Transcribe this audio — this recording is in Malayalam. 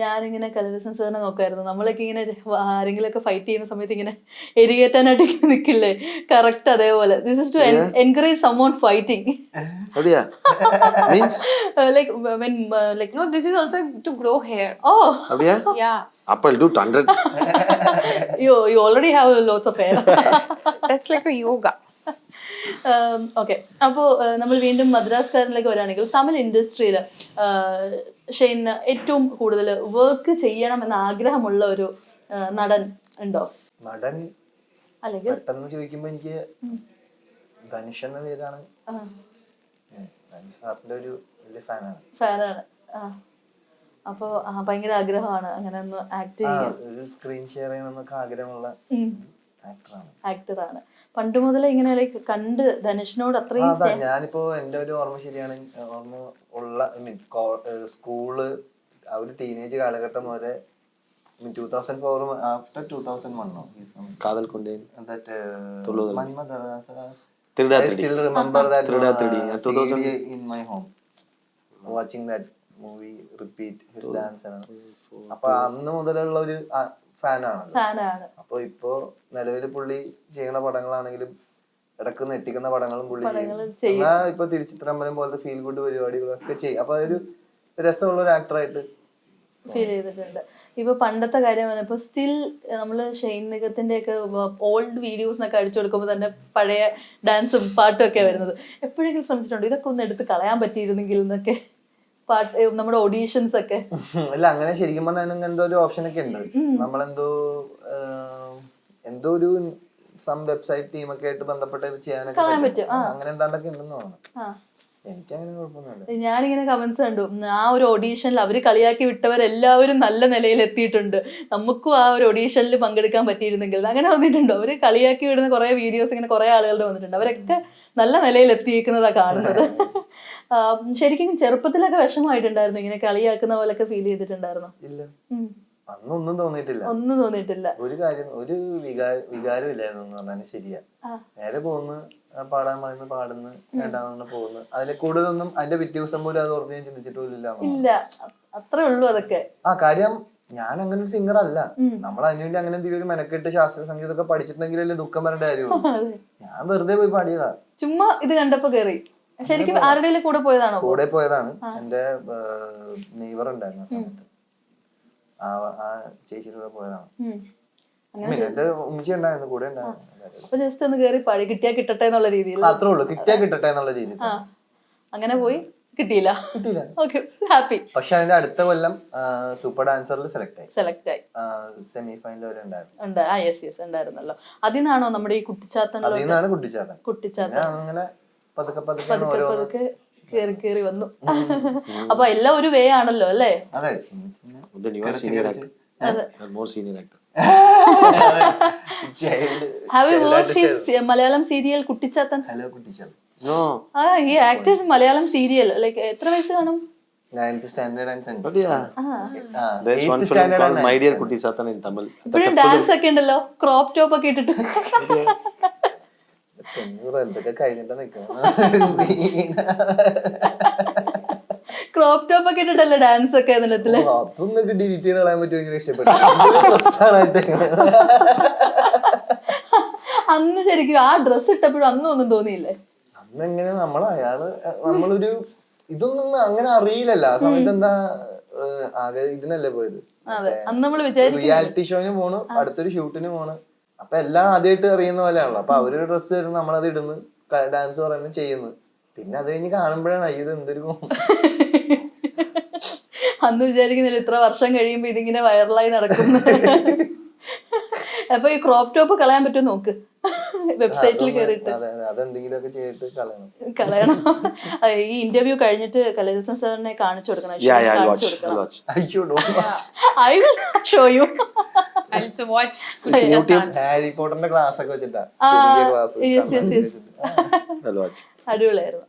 ഞാനിങ്ങനെ കലരസം സാറിനെ നോക്കായിരുന്നു. നമ്മളൊക്കെ ഇങ്ങനെ ആരെങ്കിലും ഒക്കെ ഫൈറ്റ് ചെയ്യുന്ന സമയത്ത് ഇങ്ങനെ എരികേറ്റാനായിട്ട് നിൽക്കില്ലേ കറക്റ്റ് അതേപോലെ. This is to encourage some on fighting അപ്പോൾ when like no this is also to grow hair oh yeah I'll do 100. you already have lots of hair. That's like a yoga. Okay അപ്പോൾ നമ്മൾ വീണ്ടും മദ്രാസ്കാരനിലേക്ക് വരാണെങ്കിൽ തമിഴ് ഇൻഡസ്ട്രിയിൽ ഷെയ്ന് ഏറ്റവും കൂടുതൽ വർക്ക് ചെയ്യണം എന്ന ആഗ്രഹമുള്ള ഒരു നടൻ ഉണ്ടോ? നടൻ അല്ലെങ്കിൽ പെട്ടെന്ന് ചോദിക്കുമ്പോൾ എനിക്ക് ധനുഷ് എന്ന പേരാണ്. സാറിന്റെ ഒരു വലിയ ഫാനാണ്. ഫാനാണ്. ആ. അപ്പോൾ ഭയങ്കര ആഗ്രഹമാണ് അങ്ങനെ ഒന്ന് ആക്ട് ചെയ്യാൻ. സ്ക്രീൻ ഷെയർ ചെയ്യണമെന്നൊക്കെ ആഗ്രഹമുള്ള ആക്ടറാണ് പണ്ട് മുതലേ ഇങ്ങനെ ലൈക്ക് കണ്ട് ധനുഷിനോട് അത്രയും ഞാനിപ്പോ എന്റെ ഒരു ഓർമ്മ ശരിയാണ്. ഓർമ്മ ഉള്ള സ്കൂൾ ആ ഒരു ടീനേജ് കാലഘട്ടം വരെ മൂവി റിപ്പീറ്റ് ഹിസ് ഡാൻസ് ആണ്. അപ്പൊ അന്ന് മുതലുള്ള ഒരു ഫാനാണ്. അപ്പൊ ഇപ്പോ നിലവിൽ പുള്ളി ചെയ്യുന്ന പടങ്ങളാണെങ്കിലും ഇടയ്ക്ക് നെട്ടിക്കുന്ന പടങ്ങളും പുള്ളി ചെയ്യും. എന്നാ ഇപ്പൊ തിരിച്ചിത്രമ്പലം പോലത്തെ ഫീൽ ഗുഡ് പരിപാടികളൊക്കെ ചെയ്യും. അപ്പൊ ഒരു രസമുള്ള ഒരു ആക്ടറായിട്ട് ഫീൽ ചെയ്തിട്ടുണ്ട്. ഇപ്പൊ പണ്ടത്തെ കാര്യം ഇപ്പൊ സ്റ്റിൽ നമ്മൾ ഷെയ്ൻ നിഗത്തിന്റെ ഒക്കെ ഓൾഡ് വീഡിയോസ് ഒക്കെ അടിച്ചു കൊടുക്കുമ്പോൾ തന്നെ പഴയ ഡാൻസും പാട്ടും ഒക്കെ വരുന്നത്. എപ്പോഴെങ്കിലും ശ്രമിച്ചിട്ടുണ്ടോ? ഇതൊക്കെ ഒന്ന് എടുത്ത് കളയാൻ പറ്റിയിരുന്നെങ്കിൽ എന്നൊക്കെ. പാട്ട് നമ്മുടെ ഓഡീഷൻസ് ഒക്കെ. അല്ല അങ്ങനെ ശരിക്കും പറഞ്ഞാൽ എന്തോ ഒരു ഓപ്ഷൻ ഒക്കെ ഉണ്ട്. നമ്മളെന്തോ എന്തോ ഒരു സം വെബ്സൈറ്റ് ടീമൊക്കെ ആയിട്ട് ബന്ധപ്പെട്ട് ഇത് ചെയ്യാനൊക്കെ അങ്ങനെ എന്താണ്ടൊക്കെ ഉണ്ടെന്ന് തോന്നുന്നു. ഞാനിങ്ങനെ കമന്റ്സ് കണ്ടു. ആ ഒരു ഓഡീഷനിൽ അവർ കളിയാക്കി വിട്ടവരെല്ലാവരും നല്ല നിലയിൽ എത്തിയിട്ടുണ്ട് നമുക്കും ആ ഒരു ഓഡീഷനിൽ പങ്കെടുക്കാൻ പറ്റിയിരുന്നെങ്കിൽ അങ്ങനെ വന്നിട്ടുണ്ടോ. അവർ കളിയാക്കി വിടുന്ന കുറെ വീഡിയോസ് ഇങ്ങനെ കുറെ ആളുകളുടെ വന്നിട്ടുണ്ട്. അവരൊക്കെ നല്ല നിലയിൽ എത്തിയിരിക്കുന്നതാ കാണുന്നത് ശരിക്കും ചെറുപ്പത്തിലൊക്കെ വിഷമമായിട്ടുണ്ടായിരുന്നു ഇങ്ങനെ കളിയാക്കുന്ന പോലൊക്കെ ഫീൽ ചെയ്തിട്ടുണ്ടായിരുന്നു. അന്നൊന്നും തോന്നിയിട്ടില്ല. ഒന്നും തോന്നിയിട്ടില്ല. ഒരു കാര്യം ഒരു വികാര ഇല്ലായിരുന്നു എന്ന് പറഞ്ഞാൽ ശരിയാ. നേരെ പോകുന്നു പാടാൻ പറയുന്നു പാടുന്നു വേണ്ടാന്ന് പോകുന്നു അതിൽ കൂടുതലൊന്നും അതിന്റെ പിറ്റേ ദിവസം പോലും അത് ഓർത്ത് ഞാൻ ചിന്തിച്ചിട്ടില്ല ഇല്ല അത്രേ ഉള്ളൂ അതൊക്കെ. ആ കാര്യം ഞാൻ അങ്ങനെ ഒരു സിംഗർ അല്ല. നമ്മൾ അതിനുവേണ്ടി അങ്ങനെ എന്തെങ്കിലും മെനക്കെട്ട് ശാസ്ത്രീയ സംഗീതമൊക്കെ പഠിച്ചിട്ടുണ്ടെങ്കിലല്ലേ ദുഃഖം വരേണ്ട കാര്യമുള്ളൂ. ഞാൻ വെറുതെ പോയി പാടിയതാ. ചുമ്മാ ഇത് കണ്ടപ്പോ കേറി. ശരിക്കും ആരുടെ കൂടെ പോയതാണോ? കൂടെ പോയതാണ്. എന്റെ നെയ്വർ ഉണ്ടായിരുന്ന സമയത്ത്. ആ ആ ചേച്ചിയുടെ കൂടെ പോയതാണ്. ഉം. പിന്നെ എന്റെ ഉമ്മച്ചി ഉണ്ടായിരുന്നു കൂടെ ഉണ്ടായിരുന്നു ജസ്റ്റ് ഒന്ന് കേറി പാടി. കിട്ടിയാ കിട്ടട്ടെ എന്നുള്ള രീതിയിൽ. അത്രേ ഉള്ളൂ. കിട്ടിയാ കിട്ടട്ടെ എന്നുള്ള രീതിയിൽ. അങ്ങനെ പോയി. കിട്ടിയില്ല. കിട്ടിയില്ല. ഓക്കെ. ഹാപ്പി. പക്ഷെ അതിന്റെ അടുത്ത കൊല്ലം സൂപ്പർ ഡാൻസറിൽ സെലക്ട് ആയി. സെലക്ട് ആയി. സെമി ഫൈനൽ വരെ ഉണ്ടായിരുന്നു. ഉണ്ട്. ആ യെസ് യെസ് ഉണ്ടായിരുന്നല്ലോ. അതിനാണോ നമ്മുടെ ഈ കുട്ടിച്ചാത്തൻ കുട്ടിച്ചാത്തൻ. കുട്ടിച്ചാത്തൻ. അങ്ങനെ പതുക്കെ പതുക്കെ പതുക്കെ കേറി കേറി വന്നു. അപ്പൊ എല്ലാം ഒരു വേ ആണല്ലോ അല്ലേ? മലയാളം സീരിയൽ കുട്ടിച്ചാത്തൻ? ആ ഈ ആക്ടർ മലയാളം സീരിയൽ ലൈക് എത്ര വയസ്സ് കാണും? ഡാൻസ് ഒക്കെ ഉണ്ടല്ലോ ക്രോപ്പ് ടോപ്പ് ഒക്കെ ഇട്ടിട്ട്. എന്തൊക്കെ കഴിഞ്ഞിട്ട് നിൽക്കണം ക്രോപ്പ് ടോപ്പ് ഒക്കെ ഇട്ടിട്ടല്ലേ ഡാൻസ് ഒക്കെ അതിനകത്തിൽ അതൊന്നൊക്കെ ഡിലീറ്റ് ചെയ്ത് കളയാൻ പറ്റുമെങ്കിൽ രക്ഷപ്പെട്ടു അന്ന് ശരിക്കും ആ ഡ്രസ് ഇട്ടപ്പോഴും അന്നും ഒന്നും തോന്നിയില്ലേ? അന്ന് എങ്ങനെ നമ്മൾ അയാൾ നമ്മളൊരു ഇതൊന്നും അങ്ങനെ അറിയില്ലല്ലോ. ആ സമയത്ത് എന്താ ആകെ ഇതിനല്ലേ പോയത്? റിയാലിറ്റി ഷോന് പോണു അടുത്തൊരു ഷൂട്ടിന് പോണു. അപ്പൊ എല്ലാം ആദ്യമായിട്ട് അറിയുന്ന പോലെയാണല്ലോ. അപ്പൊ അവരൊരു ഡ്രസ്സ് തരുന്നു നമ്മളത് ഇടുന്നു ഡാൻസ് പറയുന്നു ചെയ്യുന്നു. പിന്നെ അത് കഴിഞ്ഞ് കാണുമ്പോഴാണ് അയ്യോ ഇത് എന്തൊരു അന്ന് വിചാരിക്കുന്നില്ല ഇത്ര വർഷം കഴിയുമ്പോ ഇതിങ്ങനെ വൈറലായി നടക്കുന്നു. അപ്പൊ ഈ ക്രോപ്പ് ടോപ്പ് കളയാൻ പറ്റുമോ നോക്ക്. വെബ്സൈറ്റിൽ കയറിയിട്ട് അതെ അതെ അതെന്തെങ്കിലുമൊക്കെ ചെയ്തിട്ട് കളയണം. കളയണം. ഈ ഇന്റർവ്യൂ കഴിഞ്ഞിട്ട് കലരസൻ സാറിനെ കാണിച്ചു കൊടുക്കണം. I will show you Harry class ഒക്കെ വെച്ചിട്ടാ. അടിപൊളിയായിരുന്നു.